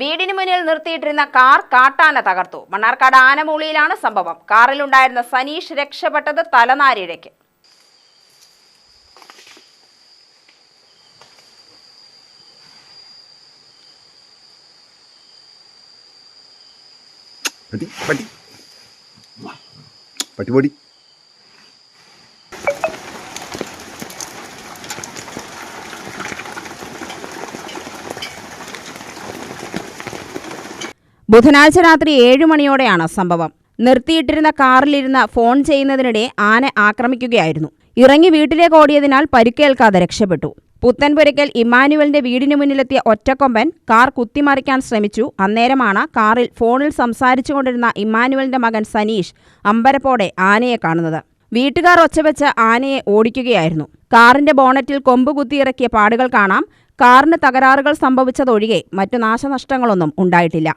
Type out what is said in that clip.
വീടിന് മുന്നിൽ നിർത്തിയിട്ടിരുന്ന കാർ കാട്ടാന തകർത്തു. മണ്ണാർക്കാട് ആനമൂളിയിലാണ് സംഭവം. കാറിലുണ്ടായിരുന്ന സനീഷ് രക്ഷപ്പെട്ടത് തലനാരിഴയ്ക്ക്. പട്ടി പട്ടി. പട്ടി ബുധനാഴ്ച രാത്രി ഏഴു മണിയോടെയാണ് സംഭവം. നിർത്തിയിട്ടിരുന്ന കാറിലിരുന്ന ഫോൺ ചെയ്യുന്നതിനിടെ ആന ആക്രമിക്കുകയായിരുന്നു. ഇറങ്ങി വീട്ടിലേക്ക് ഓടിയതിനാൽ പരിക്കേൽക്കാതെ രക്ഷപ്പെട്ടു. പുത്തൻപുരയ്ക്കൽ ഇമ്മാനുവലിന്റെ വീടിന് മുന്നിലെത്തിയ ഒറ്റക്കൊമ്പൻ കാർ കുത്തിമറിക്കാൻ ശ്രമിച്ചു. അന്നേരമാണ് കാറിൽ ഫോണിൽ സംസാരിച്ചുകൊണ്ടിരുന്ന ഇമ്മാനുവലിന്റെ മകൻ സനീഷ് അമ്പരപ്പോടെ ആനയെ കാണുന്നത്. വീട്ടുകാർ ഒച്ചവെച്ച് ആനയെ ഓടിക്കുകയായിരുന്നു. കാറിന്റെ ബോണറ്റിൽ കൊമ്പ് കുത്തിയിറക്കിയ പാടുകൾ കാണാം. കാറിന് തകരാറുകൾ സംഭവിച്ചതൊഴികെ മറ്റു നാശനഷ്ടങ്ങളൊന്നും ഉണ്ടായിട്ടില്ല.